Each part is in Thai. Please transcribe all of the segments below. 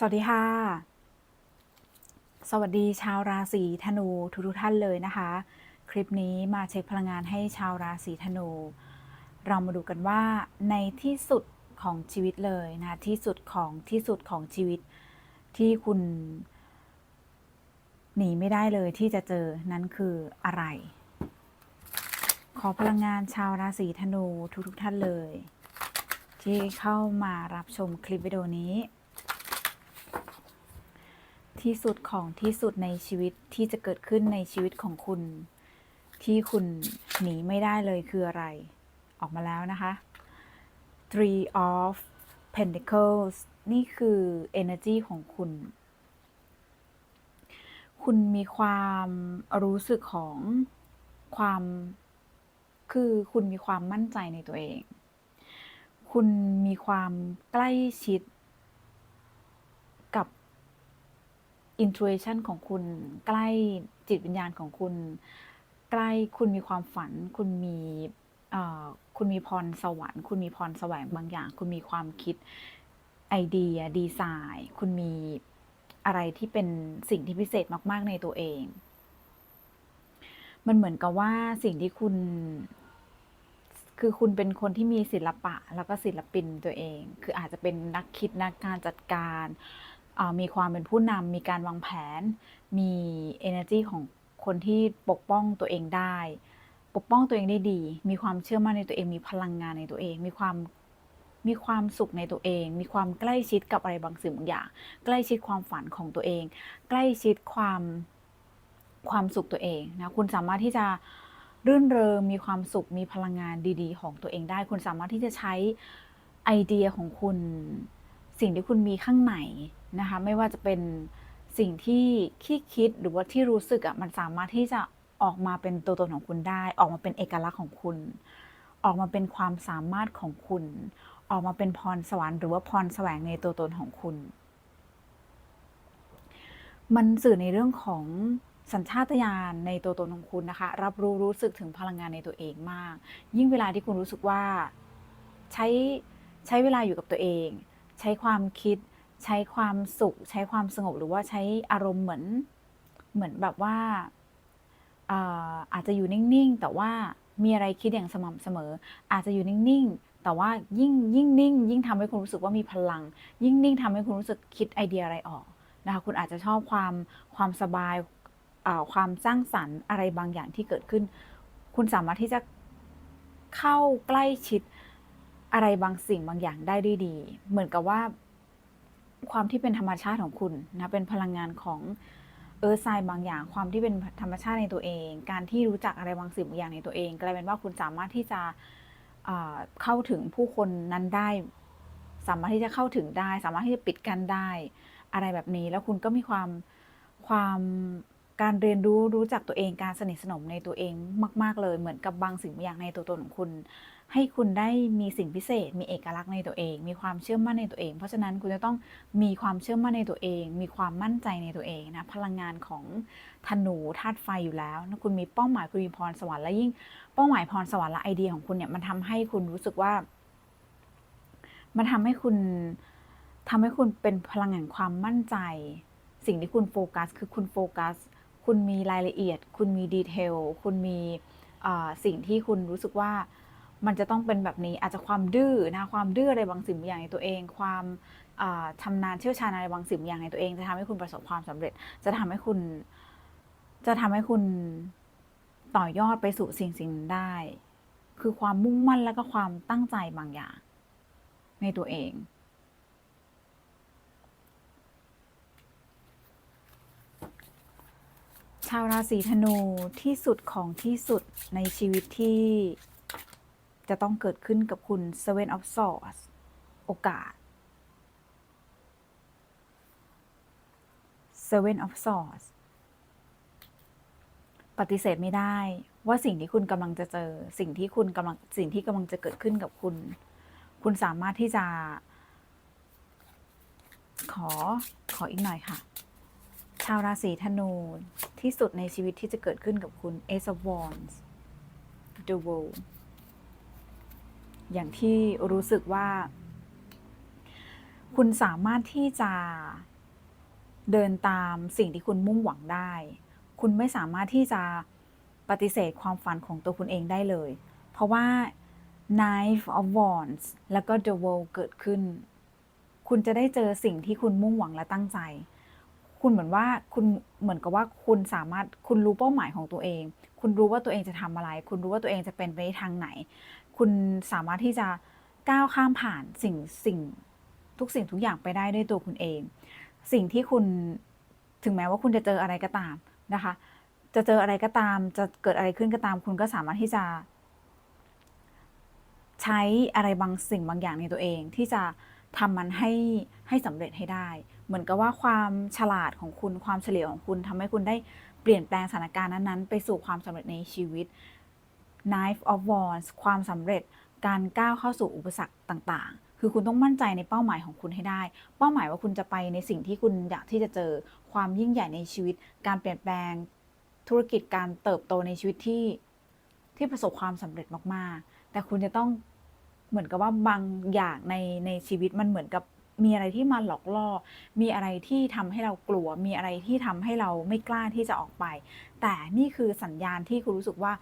สวัสดีค่ะ สวัสดีชาวราศีธนูทุกทุกท่านเลยนะคะ คลิปนี้มาเช็คพลังงานให้ชาวราศีธนู เรามาดูกันว่าในที่สุดของชีวิตเลยนะที่สุดของที่สุดของชีวิตที่คุณหนีไม่ได้เลยที่จะเจอนั้นคืออะไร ขอพลังงานชาวราศีธนูทุกทุกๆท่านเลย ที่เข้ามารับชมคลิปวิดีโอนี้ ที่สุดของที่สุดในชีวิตที่จะเกิดขึ้นในชีวิตของคุณ ที่คุณหนีไม่ได้เลยคืออะไร ออกมาแล้วนะคะ Three of Pentacles นี่คือ energy ของคุณ คุณมีความรู้สึกของความคือคุณมีความมั่นใจในตัวเอง คุณมีความใกล้ชิดกับ intuition ของคุณ ใกล้จิตวิญญาณของคุณ ใกล้คุณมีความฝัน คุณมีคุณมีพรสวรรค์ คุณมีพรแสวงบางอย่าง คุณมีความคิดไอเดียดีไซน์ คุณมีอะไรที่เป็นสิ่งที่พิเศษมาก ๆ ในตัวเอง มันเหมือนกับว่าสิ่งที่คุณ คือคุณเป็นคนที่มีศิลปะแล้วก็ศิลปินตัวเอง คืออาจจะเป็นนักคิดนักการจัดการ มีความเป็นผู้นำมีการวางแผน มี energy ของคนที่ปกป้องตัวเองได้ ปกป้องตัวเองได้ดี มีความเชื่อมั่นในตัวเอง มีพลังงานในตัวเอง มีความมีความสุขในตัวเอง มีความใกล้ชิดกับอะไรบางสิ่งบางอย่าง ใกล้ชิดความฝันของตัวเอง ใกล้ชิดความความสุขตัวเองนะคุณสามารถที่จะรื่นเริงมีความสุขมีพลังงานดีๆ ของตัวเองได้ คุณสามารถที่จะใช้ไอเดียของคุณสิ่งที่คุณมีข้างใน นะคะไม่ว่าจะเป็นสิ่งที่คิดคิดหรือว่าที่รู้สึกอะ่ะมันสามารถที่จะออกมาเป็นตัวตนของคุณได้ ออกมาเป็นเอกลักษณ์ของคุณ ออกมาเป็นความสามารถของคุณ ออกมาเป็นพรสวรรค์หรือว่าพรแสวงในตัวตนของคุณ มันสื่อในเรื่องของสัญชาตญาณในตัวตนของคุณนะคะ รับรู้รู้สึกถึงพลังงานในตัวเองมาก ยิ่งเวลาที่คุณรู้สึกว่าใช้ใช้เวลาอยู่กับตัวเอง ใช้ความคิด ใช้ความสุข ใช้ความสงบหรือว่าใช้อารมณ์เหมือนเหมือนแบบว่าอาอาจจะอยู่นิ่ง ๆ แต่ว่ามีอะไรคิดอย่างสม่ำเสมอ อาจจะอยู่นิ่ง ๆ แต่ว่ายิ่งยิ่งนิ่ง ยิ่งทำให้คุณรู้สึกว่ามีพลัง ยิ่งนิ่งทำให้คุณรู้สึกคิดไอเดียอะไรออกนะคะคุณอาจจะชอบความความสบายาความสร้างสรรค์อะไรบางอย่างที่เกิดขึ้น คุณสามารถที่จะเข้าใกล้ชิดอะไรบางสิ่งบางอย่างได้ด้วยดี เหมือนกับว่า ความที่เป็นธรรมชาติของคุณนะเป็นพลังงานของเออร์ไซบางอย่าง ความที่เป็นธรรมชาติในตัวเอง การที่รู้จักอะไรบางสิ่งบางอย่างในตัวเองกลายเป็นว่าคุณสามารถที่จะเข้าถึงผู้คนนั้นได้ สามารถที่จะเข้าถึงได้ สามารถที่จะปิดกั้นได้อะไรแบบนี้ แล้วคุณก็มีความความการเรียนรู้รู้จักตัวเองการสนิทสนมในตัวเองมาก ๆ เลยเหมือนกับบางสิ่งบางอย่างในตัวตนของคุณ ให้คุณได้มีสิ่งพิเศษ มีเอกลักษณ์ในตัวเอง มีความเชื่อมั่นในตัวเอง เพราะฉะนั้นคุณจะต้องมีความเชื่อมั่นในตัวเอง มีความมั่นใจในตัวเองนะพลังงานของธนูธาตุไฟอยู่แล้วคุณมีเป้าหมายคุณมีพรสวรรค์และยิ่งเป้าหมายพรสวรรค์และไอเดียของคุณเนี่ยมันทำให้คุณรู้สึกว่า มันทำให้คุณทำให้คุณเป็นพลังแห่งความมั่นใจ สิ่งที่คุณโฟกัส คือคุณโฟกัส คุณมีรายละเอียด คุณมีดีเทล คุณมีสิ่งที่คุณรู้สึกว่า มันจะต้องเป็นแบบนี้อาจจะความดื้อนะความดื้ออะไรบางสิ่งบางอย่างในตัวเอง ความอ่าชำนาญเชี่ยวชาญอะไรบางสิ่งบางอย่างในตัวเอง จะทำให้คุณประสบความสำเร็จ จะทำให้คุณ จะทำให้คุณต่อยอดไปสู่สิ่งสิ่งได้ คือความมุ่งมั่นแล้วก็ความตั้งใจบางอย่าง ในตัวเองชาวราศีธนูที่สุดของที่สุดในชีวิตที่ จะต้องเกิดขึ้นกับคุณ Seven of Swords โอกาส Seven of Swords ปฏิเสธไม่ได้ว่าสิ่งที่คุณกำลังจะเจอ สิ่งที่คุณกำลังสิ่งที่กำลังจะเกิดขึ้นกับคุณ คุณสามารถที่จะ ขอขออีกหน่อยค่ะ ชาวราศีธนูที่สุดในชีวิตที่จะเกิดขึ้นกับคุณ Ace of Wands The World อย่างที่รู้สึกว่า คุณสามารถที่จะเดินตามสิ่งที่คุณมุ่งหวังได้ คุณไม่สามารถที่จะปฏิเสธความฝันของตัวคุณเองได้เลย เพราะว่า Knife of Wands แล้วก็ The World เกิดขึ้น คุณจะได้เจอสิ่งที่คุณมุ่งหวังและตั้งใจ คุณเหมือนว่าคุณเหมือนกับว่าคุณสามารถคุณรู้เป้าหมายของตัวเอง คุณรู้ว่าตัวเองจะทำอะไร คุณรู้ว่าตัวเองจะเป็นไปในทางไหน คุณสามารถที่จะก้าวข้ามผ่านสิ่งสิ่งทุกสิ่งทุกอย่างไปได้ด้วยตัวคุณเอง สิ่งที่คุณถึงแม้ว่าคุณจะเจออะไรก็ตามนะคะ จะเจออะไรก็ตาม จะเกิดอะไรขึ้นก็ตาม คุณก็สามารถที่จะ ใช้อะไรบางสิ่งบางอย่างในตัวเอง ที่จะทำมันให้ให้สำเร็จให้ได้ เหมือนกับว่าความฉลาดของคุณความเฉลียวของคุณทำให้คุณได้เปลี่ยนแปลงสถานการณ์นั้นๆ ไปสู่ความสำเร็จในชีวิต Knife of Wands ความสำเร็จการก้าวเข้าสู่อุปสรรคต่างๆ คือคุณต้องมั่นใจในเป้าหมายของคุณให้ได้ เป้าหมายว่าคุณจะไปในสิ่งที่คุณอยากที่จะเจอความยิ่งใหญ่ในชีวิต การเปลี่ยนแปลง ธุรกิจการเติบโตในชีวิตที่ที่ประสบความสำเร็จมากๆ แต่คุณจะต้องเหมือนกับว่าบางอย่างในในชีวิตมันเหมือนกับมีอะไรที่มาหลอกล่อ มีอะไรที่ทำให้เรากลัว มีอะไรที่ทำให้เราไม่กล้าที่จะออกไป แต่นี่คือสัญญาณที่คุณรู้สึกว่า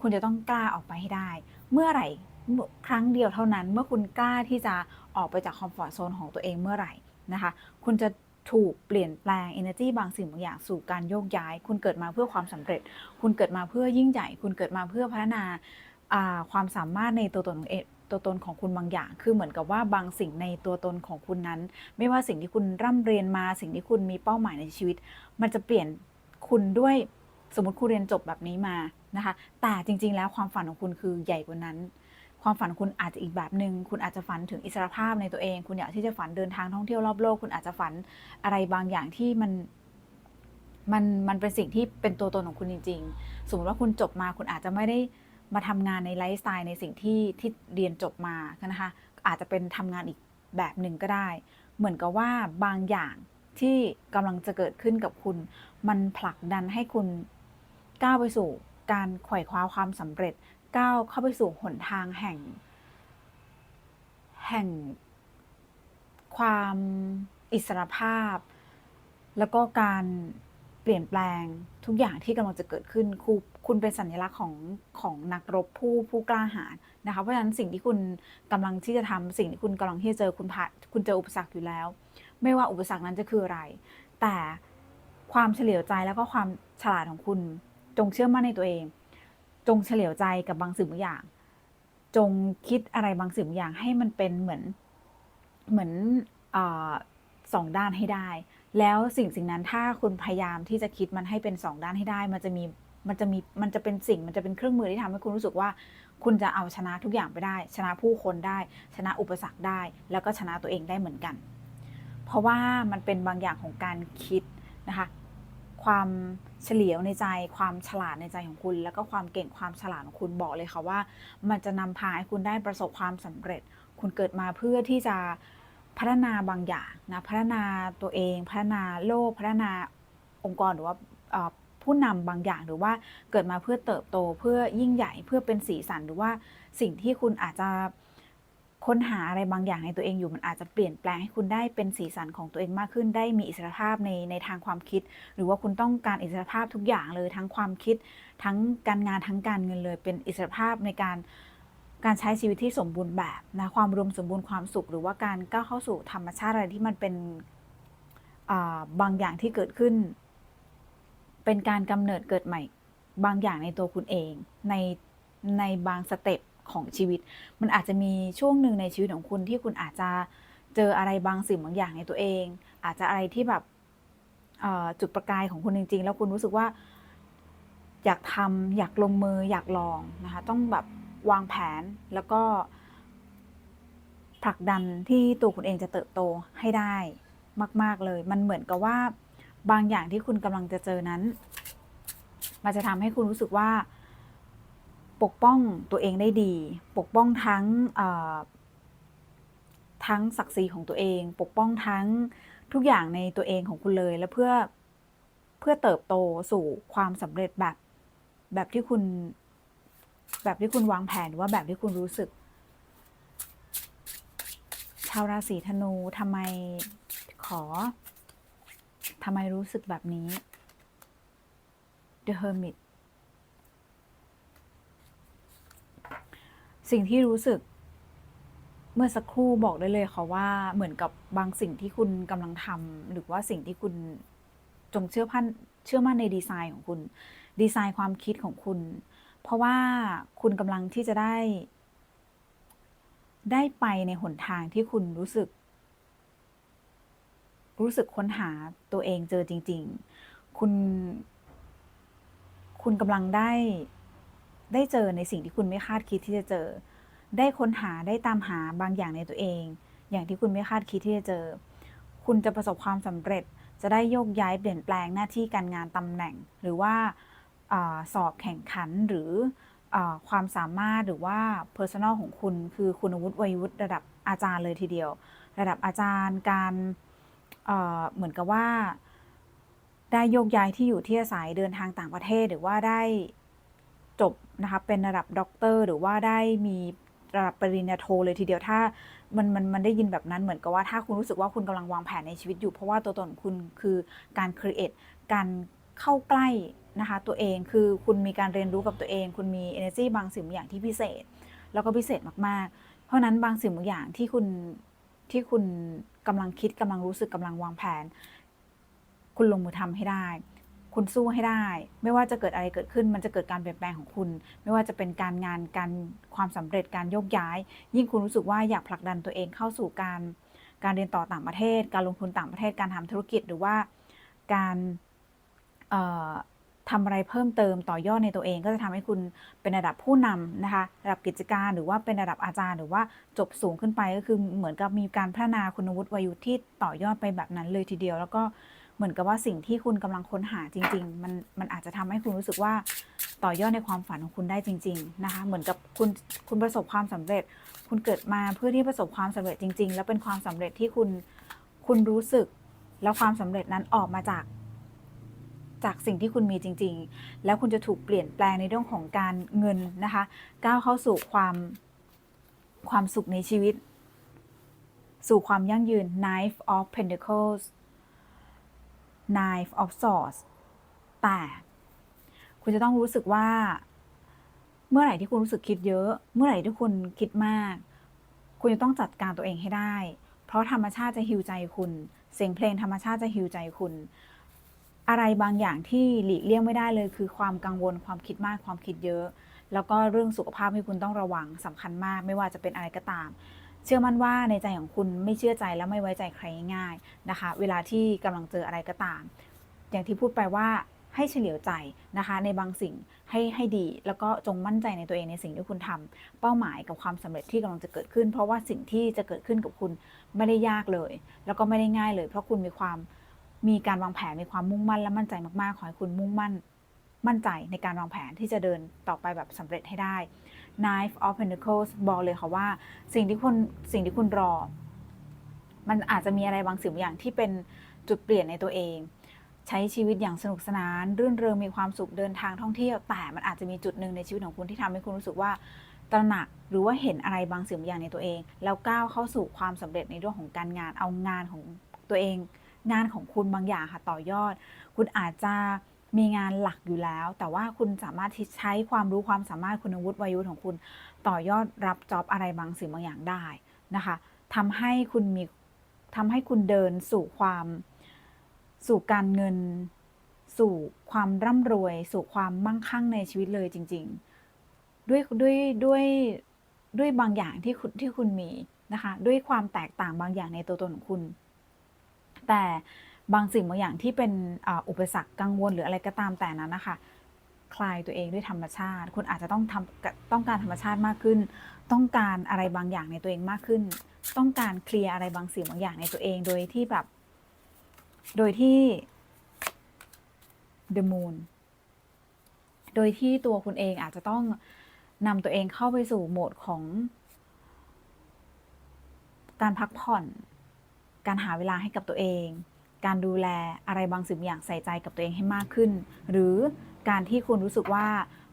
คุณจะต้องกล้าออกไปให้ได้ เมื่อไหร่ครั้งเดียวเท่านั้น เมื่อคุณกล้าที่จะออกไปจากคอมฟอร์ทโซนของตัวเองเมื่อไหร่นะคะ คุณจะถูกเปลี่ยนแปลง energy บางสิ่งบางอย่างสู่การโยกย้าย คุณเกิดมาเพื่อความสำเร็จ คุณเกิดมาเพื่อยิ่งใหญ่ คุณเกิดมาเพื่อพัฒนาาความสามารถในตัวตนของเอตัวตนของคุณบางอย่าง คือเหมือนกับว่าบางสิ่งในตัวตนของคุณนั้น ไม่ว่าสิ่งที่คุณร่ำเรียนมา สิ่งที่คุณมีเป้าหมายในชีวิต มันจะเปลี่ยนคุณด้วย สมมติคุณเรียนจบแบบนี้มานะคะ แต่จริง ๆ แล้วความฝันของคุณคือใหญ่กว่านั้น ความฝันของคุณอาจจะอีกแบบหนึ่งคุณอาจจะฝันถึงอิสรภาพในตัวเอง คุณอยากที่จะฝันเดินทางท่องเที่ยวรอบโลก คุณอาจจะฝันอะไรบางอย่างที่มันมันมันเป็นสิ่งที่เป็นตัวตนของคุณจริง ๆ สมมติว่าคุณจบมาคุณอาจจะไม่ได้มาทำงานในไลฟ์สไตล์ในสิ่งที่ที่เรียนจบมานะคะ อาจจะเป็นทำงานอีกแบบหนึ่งก็ได้ เหมือนกับว่าบางอย่างที่กำลังจะเกิดขึ้นกับคุณ มันผลักดันให้คุณ ก้าวไปสู่การไขว่คว้าความสำเร็จ ก้าวเข้าไปสู่หนทางแห่ง แห่ง ความอิสรภาพ แล้วก็การเปลี่ยนแปลงทุกอย่างที่กำลังจะเกิดขึ้นครูคุณเป็นสัญลักษณ์ของของนักรบผู้ผู้กล้าหาญนะคะ เพราะฉะนั้นสิ่งที่คุณกำลังที่จะทำสิ่งที่คุณกำลังที่จะเจอคุณผ่านคุณเจออุปสรรคอยู่แล้ว ไม่ว่าอุปสรรคนั้นจะคืออะไร แต่ความเฉลียวใจแล้วก็ความฉลาดของคุณ จงเชื่อมั่นในตัวเอง จงเฉลียวใจกับบางสิ่งบางอย่าง จงคิดอะไรบางสิ่งบางอย่างให้มันเป็นเหมือนเหมือนอสองด้านให้ได้ แล้วสิ่งสิ่งนั้นถ้าคุณพยายามที่จะคิดมันให้เป็นสองด้านให้ได้ มันจะมีมันจะมีมันจะเป็นสิ่งมันจะเป็นเครื่องมือที่ทำให้คุณรู้สึกว่า คุณจะเอาชนะทุกอย่างไปได้ ชนะผู้คนได้ ชนะอุปสรรคได้ แล้วก็ชนะตัวเองได้เหมือนกัน เพราะว่ามันเป็นบางอย่างของการคิดนะคะ ความเฉลียวในใจ ความฉลาดในใจของคุณ แล้วก็ความเก่งความฉลาดของคุณบอกเลยค่ะว่า มันจะนำพาให้คุณได้ประสบความสำเร็จ คุณเกิดมาเพื่อที่จะพัฒนาบางอย่างนะพัฒนาตัวเอง พัฒนาโลกพัฒนาองค์กรหรือว่าผู้นำบางอย่างหรือว่าเกิดมาเพื่อเติบโตเพื่อยิ่งใหญ่เพื่อเป็นสีสันหรือว่าสิ่งที่คุณอาจจะ ค้นหาอะไรบางอย่างในตัวเองอยู่มันอาจจะเปลี่ยนแปลงให้คุณได้เป็นสีสันของตัวเองมากขึ้น ได้มีอิสรภาพในในทางความคิด หรือว่าคุณต้องการอิสรภาพทุกอย่างเลยทั้งความคิด ทั้งการงานทั้งการเงินเลย เป็นอิสรภาพในการการใช้ชีวิตที่สมบูรณ์แบบนะความรวมสมบูรณ์ความสุข หรือว่าการก้าวเข้าสู่ธรรมชาติอะไรที่มันเป็นอ่าบางอย่างที่เกิดขึ้น เป็นการกำเนิดเกิดใหม่บางอย่างในตัวคุณเอง ในในบางสเต็ป ของชีวิต มันอาจจะมีช่วงหนึ่งในชีวิตของคุณที่คุณอาจจะเจออะไรบางสิ่งบางอย่างในตัวเอง อาจจะอะไรที่แบบจุดประกายของคุณจริง ๆ แล้วคุณรู้สึกว่า อยากทำอยากลงมืออยากลองนะคะต้องแบบวางแผนแล้วก็ผลักดันที่ตัวคุณเองจะเติบโตให้ได้มาก ๆเลย มันเหมือนกับว่าบางอย่างที่คุณกำลังจะเจอนั้น มันจะทำให้คุณรู้สึกว่า ปกป้องตัวเองได้ดี ปกป้องทั้งทั้งศักดิ์ศรีของตัวเอง ปกป้องทั้งทุกอย่างในตัวเองของคุณเลยและเพื่อเพื่อเติบโตสู่ความสำเร็จแบบแบบที่คุณ แบบที่คุณวางแผนหรือว่าแบบที่คุณรู้สึก ชาวราศีธนูทำไมขอทำไมรู้สึกแบบนี้ The Hermit สิ่งที่รู้สึก เมื่อสักครู่บอกได้เลยค่ะว่าเหมือนกับบางสิ่งที่คุณกำลังทำหรือว่าสิ่งที่คุณจงเชื่อพันเชื่อมั่นในดีไซน์ของคุณ ดีไซน์ความคิดของคุณ เพราะว่าคุณกำลังที่จะได้ ได้ไปในหนทางที่คุณรู้สึก รู้สึกค้นหาตัวเองเจอจริง ๆ คุณ คุณกำลังได้ ได้เจอในสิ่งที่คุณไม่คาดคิดที่จะเจอ ได้ค้นหาได้ตามหาบางอย่างในตัวเอง อย่างที่คุณไม่คาดคิดที่จะเจอ คุณจะประสบความสำเร็จ จะได้โยกย้ายเปลี่ยนแปลงหน้าที่การงานตำแหน่ง หรือว่าอสอบแข่งขันหรืออความสามารถหรือว่า personal ของคุณคือคุณวุฒิวัยวุฒิระดับอาจารย์เลยทีเดียว ระดับอาจารย์การเเหมือนกับว่า ได้โยกย้ายที่อยู่ที่อาศัยเดินทางต่างประเทศ หรือว่าได้ จบนะคะเป็นระดับด็อกเตอร์หรือว่าได้มีระดับปริญญาโทเลยทีเดียวถ้ามันมันมันได้ยินแบบนั้นเหมือนกับว่าถ้าคุณรู้สึกว่าคุณกำลังวางแผนในชีวิตอยู่ เพราะว่าตัวตนคุณคือการครีเอทการเข้าใกล้นะคะตัวเองคือคุณมีการเรียนรู้กับตัวเอง คุณมี energy บางสิ่งบางอย่างที่พิเศษ แล้วก็พิเศษมากๆ เพราะฉะนั้นบางสิ่งบางอย่างที่คุณที่คุณกำลังคิดกำลังรู้สึกกำลังวางแผน คุณลงมือทำให้ได้ คุณสู้ให้ได้ ไม่ว่าจะเกิดอะไรเกิดขึ้น มันจะเกิดการเปลี่ยนแปลงของคุณ ไม่ว่าจะเป็นการงานการความสำเร็จการโยกย้าย ยิ่งคุณรู้สึกว่าอยากผลักดันตัวเองเข้าสู่การการเรียนต่อต่างประเทศ การลงทุนต่างประเทศการทำธุรกิจหรือว่าการเอ่อทำอะไรเพิ่มเติมต่อยอดในตัวเอง ก็จะทำให้คุณเป็นระดับผู้นำนะคะระดับกิจการหรือว่าเป็นระดับอาจารย์หรือว่าจบสูงขึ้นไปก็คือเหมือนกับมีการพัฒนาคุณวุฒิวัยุที่ต่อยอดไปแบบนั้นเลยทีเดียว แล้วก็ เหมือนกับว่าสิ่งที่คุณกำลังค้นหาจริง ๆ มันมันอาจจะทำให้คุณรู้สึกว่าต่อยอดในความฝันของคุณได้จริง ๆ นะคะ เหมือนกับคุณคุณประสบความสำเร็จ คุณเกิดมาเพื่อที่ประสบความสำเร็จจริง ๆ แล้วเป็นความสำเร็จที่คุณคุณรู้สึก แล้วความสำเร็จนั้นออกมาจากจากสิ่งที่คุณมีจริง ๆ แล้วคุณจะถูกเปลี่ยนแปลงในเรื่องของการเงินนะคะ ก้าวเข้าสู่ความความสุขในชีวิต สู่ความยั่งยืน Knife of Pentacles Knife of Swords แต่คุณจะต้องรู้สึกว่า เมื่อไหร่ที่คุณรู้สึกคิดเยอะ เมื่อไหร่ที่คุณคิดมาก คุณจะต้องจัดการตัวเองให้ได้ เพราะธรรมชาติจะฮิวใจคุณ เสียงเพลงธรรมชาติจะฮิวใจคุณ อะไรบางอย่างที่หลีกเลี่ยงไม่ได้เลย คือความกังวลความคิดมากความคิดเยอะ แล้วก็เรื่องสุขภาพที่คุณต้องระวังสำคัญมาก ไม่ว่าจะเป็นอะไรก็ตาม เชื่อมั่นว่าในใจของคุณไม่เชื่อใจและไม่ไว้ใจใครง่ายนะคะ เวลาที่กำลังเจออะไรก็ตาม อย่างที่พูดไปว่าให้เฉลียวใจนะคะ ในบางสิ่งให้ให้ดีแล้วก็จงมั่นใจในตัวเองในสิ่งที่คุณทำเป้าหมายกับความสำเร็จที่กำลังจะเกิดขึ้น เพราะว่าสิ่งที่จะเกิดขึ้นกับคุณไม่ได้ยากเลย แล้วก็ไม่ได้ง่ายเลย เพราะคุณมีความมีการวางแผนมีความมุ่งมั่นและมั่นใจมากๆ ขอให้คุณมุ่งมั่น มั่นใจในการวางแผนที่จะเดินต่อไปแบบสำเร็จให้ได้ Knife of Pentacles บอกเลยค่ะว่าสิ่งที่คุณสิ่งที่คุณรอ มันอาจจะมีอะไรบางสิ่งบางอย่างที่เป็นจุดเปลี่ยนในตัวเอง ใช้ชีวิตอย่างสนุกสนาน รื่นเริงมีความสุขเดินทางท่องเที่ยว แต่มันอาจจะมีจุดหนึ่งในชีวิตของคุณที่ทำให้คุณรู้สึกว่าตระหนักหรือว่าเห็นอะไรบางสิ่งบางอย่างในตัวเอง แล้วก้าวเข้าสู่ความสำเร็จในเรื่องของการงานเอางานของตัวเอง งานของคุณบางอย่างค่ะต่อยอด คุณอาจจะ มีงานหลักอยู่แล้ว แต่ว่าคุณสามารถที่ใช้ความรู้ความสามารถคุณวุฒิวัยวุฒิของคุณ ต่อยอดรับจ็อบอะไรบางสิ่งบางอย่างได้นะคะทำให้คุณมีทำให้คุณเดินสู่ความสู่การเงิน สู่ความร่ำรวย สู่ความมั่งคั่งในชีวิตเลยจริง ๆ ด้วยด้วยด้วยด้วยบางอย่างที่คุณที่คุณมีนะคะ ด้วยความแตกต่างบางอย่างในตัวตนของคุณ แต่ บางสิ่งบางอย่างที่เป็นอุปสรรคกังวลหรืออะไรก็ตามแต่นั้นนะคะคลายตัวเองด้วยธรรมชาติ คุณอาจจะต้องทำต้องการธรรมชาติมากขึ้น ต้องการอะไรบางอย่างในตัวเองมากขึ้น ต้องการเคลียร์อะไรบางสิ่งบางอย่างในตัวเองโดยที่แบบ โดยที่ the moon โดยที่ตัวคุณเองอาจจะต้องนำตัวเองเข้าไปสู่โหมดของ การพักผ่อน การหาเวลาให้กับตัวเอง การดูแลอะไรบางสิ่งอย่างใส่ใจกับตัวเองให้มากขึ้น หรือการที่คุณรู้สึกว่า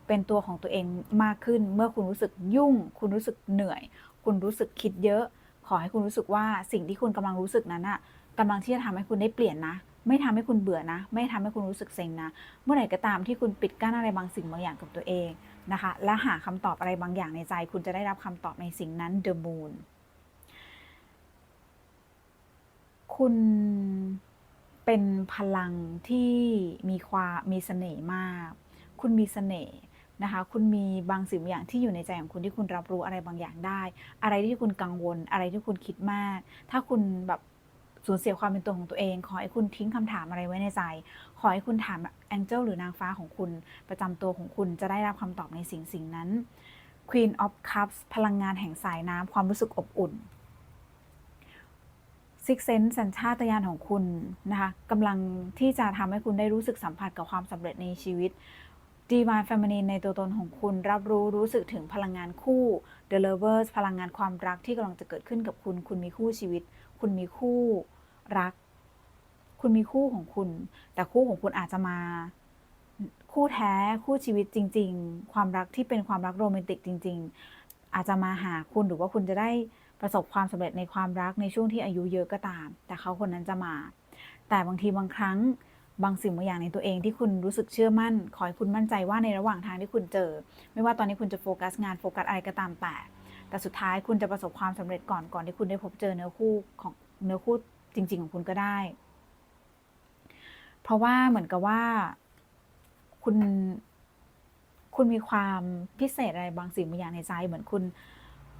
เป็นตัวของตัวเองมากขึ้น เมื่อคุณรู้สึกยุ่ง คุณรู้สึกเหนื่อย คุณรู้สึกคิดเยอะ ขอให้คุณรู้สึกว่าสิ่งที่คุณกำลังรู้สึกนั้นอะกำลังที่จะทำให้คุณได้เปลี่ยนนะ ไม่ทำให้คุณเบื่อนะ ไม่ทำให้คุณรู้สึกเซ็งนะ เมื่อไหร่ก็ตามที่คุณปิดกั้นอะไรบางสิ่งบางอย่างกับตัวเองนะคะ และหาคำตอบอะไรบางอย่างในใจ คุณจะได้รับคำตอบในสิ่งนั้น The Moon คุณ เป็นพลังที่มีความมีเสน่ห์มาก คุณมีเสน่ห์นะคะ คุณมีบางสิ่งบางอย่างที่อยู่ในใจของคุณที่คุณรับรู้อะไรบางอย่างได้ อะไรที่คุณกังวล อะไรที่คุณคิดมาก ถ้าคุณแบบสูญเสียความเป็นตัวของตัวเอง ขอให้คุณทิ้งคำถามอะไรไว้ในใจ ขอให้คุณถามแองเจิลหรือนางฟ้าของคุณ ประจำตัวของคุณจะได้รับคำตอบในสิ่งสิ่งนั้น Queen of Cups พลังงานแห่งสายน้ำความรู้สึกอบอุ่น ซิกเซนสัญชาตญาณของคุณนะคะกำลังที่จะทำให้คุณได้รู้สึกสัมผัสกับความสำเร็จในชีวิต Divine Feminine ในตัวตนของคุณรับรู้รู้สึกถึงพลังงานคู่ The Lovers พลังงานความรักที่กำลังจะเกิดขึ้นกับคุณ คุณมีคู่ชีวิต คุณมีคู่รัก คุณมีคู่ของคุณ แต่คู่ของคุณอาจจะมา คู่แท้คู่ชีวิตจริง ๆ ความรักที่เป็นความรักโรแมนติกจริง ๆ อาจจะมาหาคุณหรือว่าคุณจะได้ ประสบความสำเร็จในความรักในช่วงที่อายุเยอะก็ตาม แต่เขาคนนั้นจะมา แต่บางทีบางครั้งบางสิ่งบางอย่างในตัวเองที่คุณรู้สึกเชื่อมั่น ขอให้คุณมั่นใจว่าในระหว่างทางที่คุณเจอ ไม่ว่าตอนนี้คุณจะโฟกัสงานโฟกัสอะไรก็ตามแต่ แต่สุดท้ายคุณจะประสบความสำเร็จก่อนก่อนที่คุณได้พบเจอเนื้อคู่ของเนื้อคู่จริง ๆ ของคุณก็ได้ เพราะว่าเหมือนกับว่าคุณคุณมีความพิเศษอะไรบางสิ่งบางอย่างในใจ เหมือนคุณ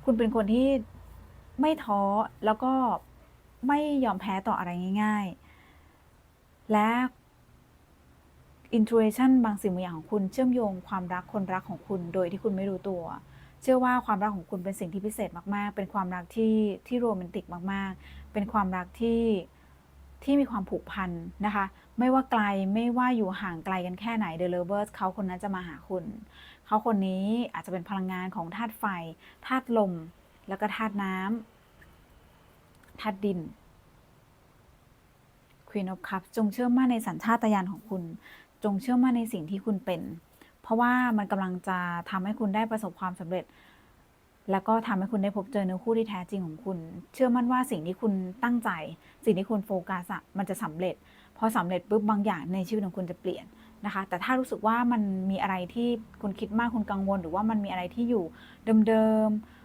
คุณเป็นคนที่ ไม่ท้อแล้วก็ไม่ยอมแพ้ต่ออะไรง่าย ๆ และ intuition บางสิ่งบางอย่างของคุณเชื่อมโยงความรักคนรักของคุณโดยที่คุณไม่รู้ตัว เชื่อว่าความรักของคุณเป็นสิ่งที่พิเศษมาก ๆ เป็นความรักที่ที่โรแมนติกมาก ๆ เป็นความรักที่ที่มีความผูกพันนะคะ ไม่ว่าไกลไม่ว่าอยู่ห่างไกลกันแค่ไหน The Lovers เขาคนนั้นจะมาหาคุณ เขาคนนี้อาจจะเป็นพลังงานของธาตุไฟธาตุลม แล้วก็ธาตุน้ำธาตุดิน Queen of Cups จงเชื่อมั่นในสัญชาตญาณของคุณ จงเชื่อมั่นในสิ่งที่คุณเป็น เพราะว่ามันกำลังจะทำให้คุณได้ประสบความสำเร็จ แล้วก็ทำให้คุณได้พบเจอเนื้อคู่ที่แท้จริงของคุณ เชื่อมั่นว่าสิ่งที่คุณตั้งใจ สิ่งที่คุณโฟกัสมันจะสำเร็จ พอสำเร็จปุ๊บบางอย่างในชีวิตของคุณจะเปลี่ยนนะคะ แต่ถ้ารู้สึกว่ามันมีอะไรที่คุณคิดมากคุณกังวล หรือว่ามันมีอะไรที่อยู่เดิมๆ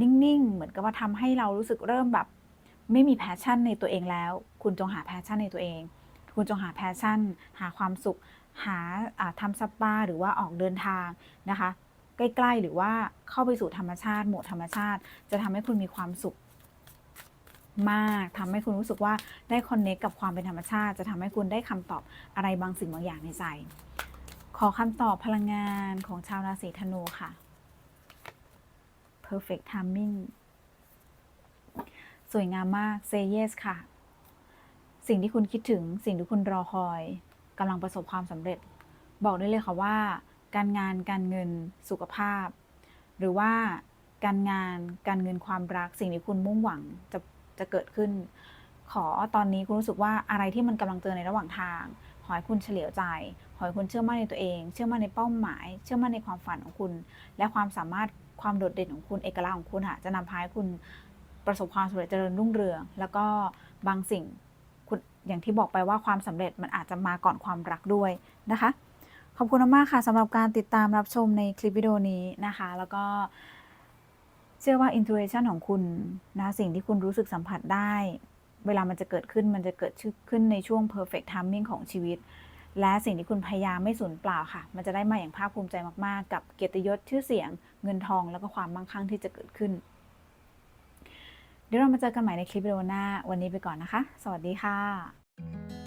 นิ่งๆ เหมือนกับว่าทำให้เรารู้สึกเริ่มแบบ ไม่มีแพชชั่นในตัวเองแล้ว คุณจงหาแพชชั่นในตัวเอง คุณจงหาแพชชั่น หาความสุข หาทำสปาหรือว่าออกเดินทางนะคะ ใกล้ๆหรือว่าเข้าไปสู่ธรรมชาติโหมดธรรมชาติ จะทำให้คุณมีความสุขมากทำให้คุณรู้สึกว่าได้คอนเนคกับความเป็นธรรมชาติ จะทำให้คุณได้คำตอบอะไรบางสิ่งบางอย่างในใจ ขอคำตอบพลังงานของชาวราศีธนูค่ะ perfect timing สวยงามมาก say yes ค่ะ สิ่งที่คุณคิดถึง สิ่งที่คุณรอคอยกำลังประสบความสำเร็จ บอกได้เลยค่ะว่า การงานการเงินสุขภาพ หรือว่าการงานการเงินความรัก สิ่งที่คุณมุ่งหวังจะจะเกิดขึ้น ขอตอนนี้คุณรู้สึกว่าอะไรที่มันกำลังเจอในระหว่างทาง ขอให้คุณเฉลียวใจ ขอให้คุณเชื่อมั่นในตัวเอง เชื่อมั่นในเป้าหมาย เชื่อมั่นในความฝันของคุณ และความสามารถ ความโดดเด่นของคุณเอกลักษณ์ของคุณค่ะจะนำพาให้คุณประสบความสำเร็จเจริญรุ่งเรือง แล้วก็บางสิ่งคุณอย่างที่บอกไปว่าความสำเร็จมันอาจจะมาก่อนความรักด้วยนะคะ ขอบคุณมากค่ะสำหรับการติดตามรับชมในคลิปวิดีโอนี้นะคะ แล้วก็เชื่อว่า intuition ของคุณนะสิ่งที่คุณรู้สึกสัมผัสได้ เวลามันจะเกิดขึ้นมันจะเกิดขึ้นในช่วง perfect timing ของชีวิต และสิ่งที่คุณพยายามไม่สูญเปล่าค่ะ มันจะได้มาอย่างภาคภูมิใจมากๆ กับเกียรติยศชื่อเสียง เงินทองแล้วก็ความมั่งคั่งที่จะเกิดขึ้น เดี๋ยวเรามาเจอกันใหม่ในคลิปวิดีโอหน้า วันนี้ไปก่อนนะคะ สวัสดีค่ะ